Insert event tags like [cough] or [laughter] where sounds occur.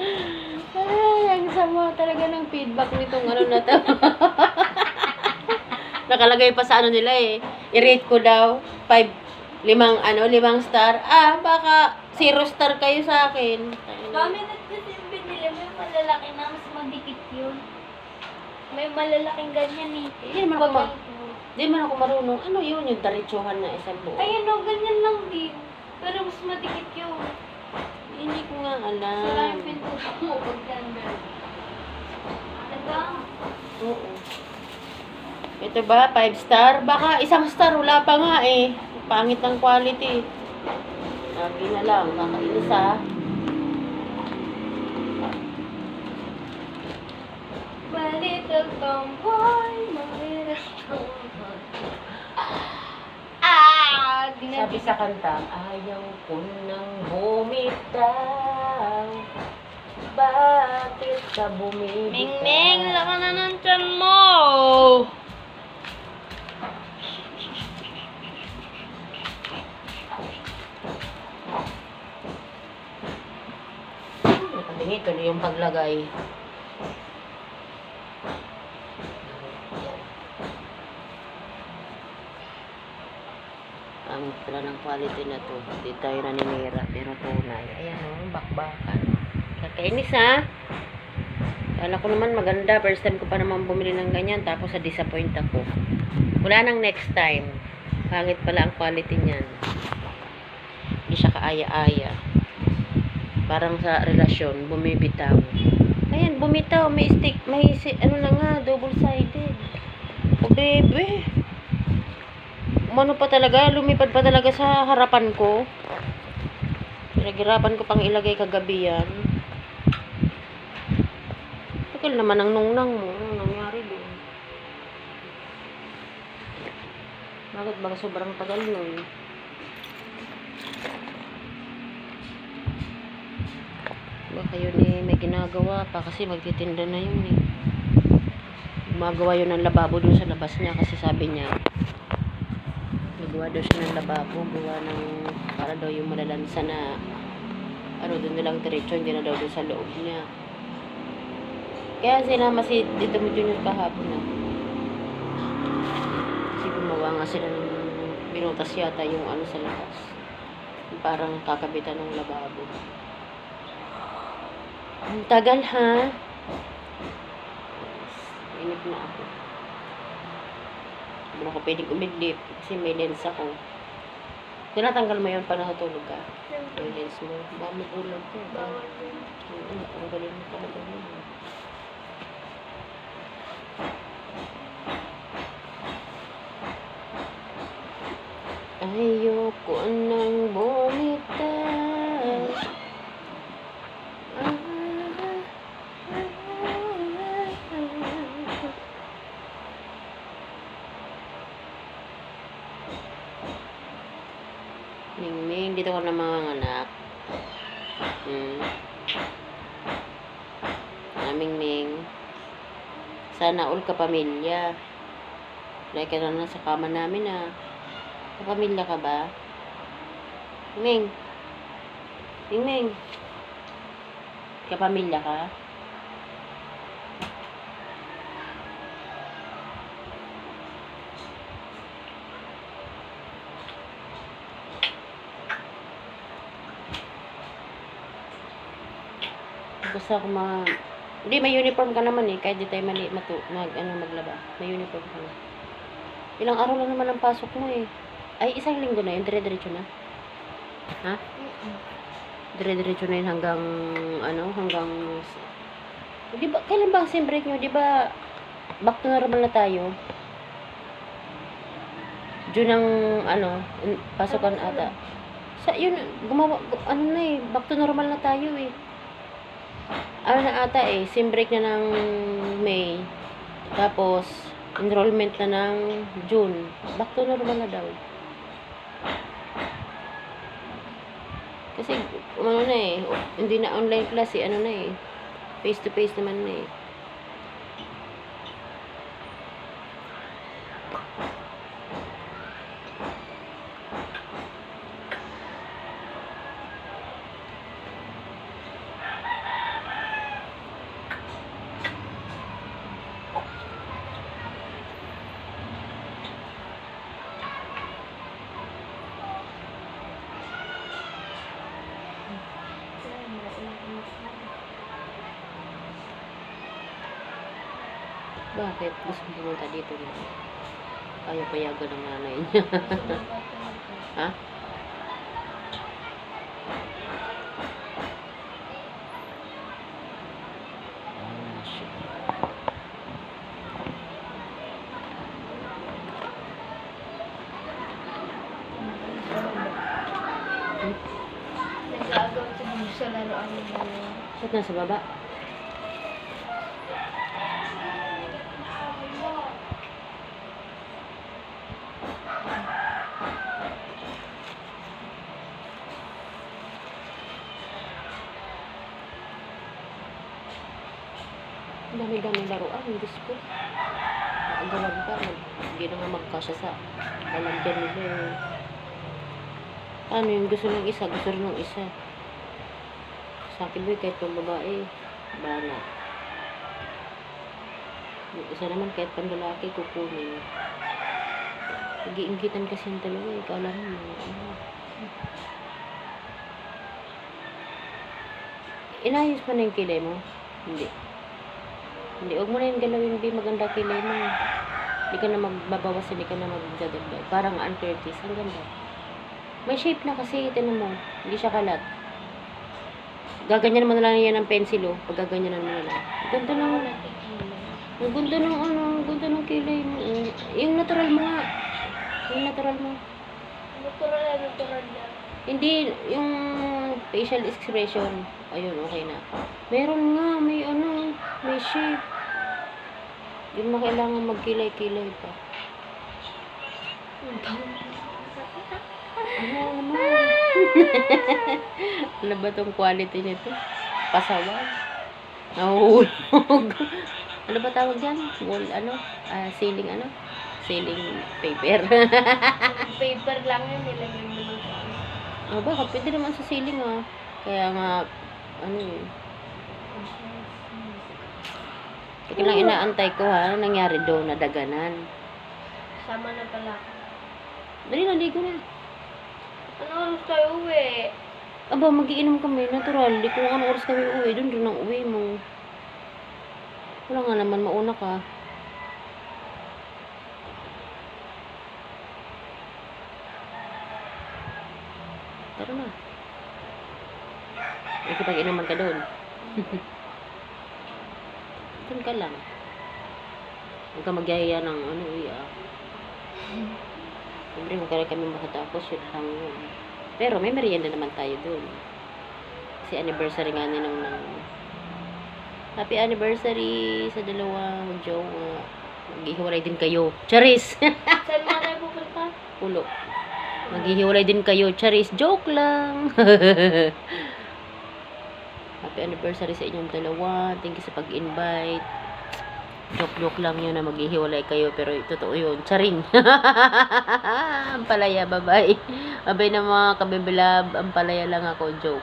Ay, ang sama talaga ng feedback nitong ano na to. [laughs] Nakalagay pa sa ano nila eh. I-rate ko daw. Five, limang ano, limang star. Ah, baka zero star kayo sa akin. Kami na kasi yung binili, may malalaki na mas madikit yun. May malalaking ganyan eh. Hindi naman ako ma- Di man ako marunong. Ano yun? Yung diretsuhan na isang buo. Ayun o, ganyan lang din. Pero mas madikit yun. Hindi ko nga alam. yung pintutan mo pag ganda. Diba? Oo. Ito ba, 5 star? Baka isang star, wala pa nga eh. Pangit ng quality. Lagi na lang, kakainis ah. My little tomboy, my little tomboy. Sabi sa kanta, ayaw ko nang bumitaw. Bakit ka bumibitaw? Ming Ming, laka na ng tiyan mo! Sabi nito na yung paglagay. Ang pala ng quality na to. Hindi tayo naninira. Pero tunay. Ayan o, bakbakan. Kakainis ha. Kala ko naman maganda. First time ko pa naman bumili ng ganyan. Tapos sa disappoint ako. Wala nang next time. Pangit pala ang quality niyan. Hindi siya kaaya-aya parang sa relasyon, bumibitaw. Ayan, bumitaw, may stick, may, ano na nga, double-sided. O, bebe. Umano pa talaga, lumipad pa talaga sa harapan ko. Pinaghirapan ko pang ilagay kagabi yan. Tagal naman ang nungnang mo. Ano nangyari doon? Bakit ba sobrang tagal nun? Baka yun eh, may ginagawa pa kasi magtitinda na yun eh. Gumagawa yun ng lababo dun sa labas niya kasi sabi niya, magawa daw siya ng lababo, gawa ng, para daw yung malalansa na, ano, dun nilang diretso, hindi na daw dun sa loob niya. Kaya sinama si Dito mo Junior kahapon na. Kasi gumawa nga sila ng binutas yata yung ano sa labas. Parang kakabitan ng lababo. Ang tagal ha. Inip na ako. Hindi ako pwedeng umidlip kasi may lens ako. Tinatanggal mo yun pag nakatulog ka. Yung lens mo. Baka magulang ko. Baka, Oo, tanggalin mo talaga yun. Ayoko nang bumitaw. Mingming, dito ko na mga anak. Hmm. Ah, Mingming. Sana all ka pamilya. Like ka na sa kama namin ah. Kapamilya ka ba? Ming. Ming, Kapamilya ka? Ako ma... Hindi, may uniform ka naman eh. Kahit di tayo mali, matu, mag, ano, maglaba. May uniform ka na. Ilang araw lang naman ang pasok mo eh. Ay, isang linggo na yun. Dire-diretso na. Ha? Dire-diretso na yun hanggang, ano, hanggang... Di ba, kailan ba ang sim break nyo? Di ba, back to normal na tayo? June ang, ano, pasukan ata. Sa, yun, gumawa, gu- ano na eh, back to normal na tayo eh. Ano na ata eh, sim break na ng May. Tapos, enrollment na ng June. Back to normal na daw. Kasi, ano na eh, hindi na online class eh, ano na eh. Face to face naman na eh. Bakit? Gusto mo pumunta dito na? Ayaw payagan ng nanay niya. ha? Nag-aagaw sa laruan. Ba't nasa baba? Dami-dami laruan, Diyos ko. Agawan pa, hindi na nga magkasya sa lalagyan nila yung ano yung gusto ng isa, gusto rin ng isa. Sa akin boy, kahit pang babae, bana. Yung isa naman, kahit pang lalaki, kukunin. Nag-iinggitan kasi yung dalawa, eh. Kala mo, ano. Inayos mo na yung kilay mo? Hindi. Hindi, huwag mo na yung galawin, B. Maganda kilay mo. Hindi ka na magbabawas, hindi ka na magdadagdag. Parang Ann Curtis, ang ganda. May shape na kasi, tinan mo. Hindi siya kalat. Gaganyan naman na lang yan ng pencil, oh. Pag gaganyan mo na lang. Ganda tigilan. ang ganda ng ano, ang ganda ng kilay mo. eh. Yung natural mo nga. Yung natural mo. Natural na natural na. Hindi, yung facial expression. Ayun, okay na. Meron nga, may ano, may shape. Hindi mo kailangan magkilay-kilay pa. Ano naman? [laughs] ano ba tong quality nito? Pasaway. Nahuhulog. ano ba tawag dyan? Wall, ano? Ah, ceiling, ano? Ceiling paper. Paper lang yun, nilagay mo lang oh, baka pwede naman sa ceiling, ah. Kaya nga, ano eh. Teka lang, inaantay ko, ha? Nangyari doon? Nadaganan. Sama na pala. Dali, naligo na. Ano oras tayo uwi? Aba, magiinom kami, natural. Di kung anong oras kami uwi, doon rin ang uwi mo. Wala nga naman, mauna ka. Tara na. Ikipag-inuman ka doon. [laughs] doon ka lang. Huwag ka magyaya ng ano, uwi ah. Siyempre, huwag ka kami makatapos, yun lang yun. Pero may merienda naman tayo doon. Kasi anniversary nga nila ng, Happy anniversary sa dalawang jowa. Maghihiwalay din kayo. Charis! [laughs] Saan mga tayo pupunta? Pulo. Maghihiwalay din kayo. Charis! Joke lang! [laughs] Happy anniversary sa inyong dalawa. Thank you sa pag-invite. Joke-joke lang yun na maghihiwalay kayo. Pero totoo yun. Charing! [laughs] Ang palaya, bye-bye. Abay na mga kabibilab. Ang palaya lang ako. Joke.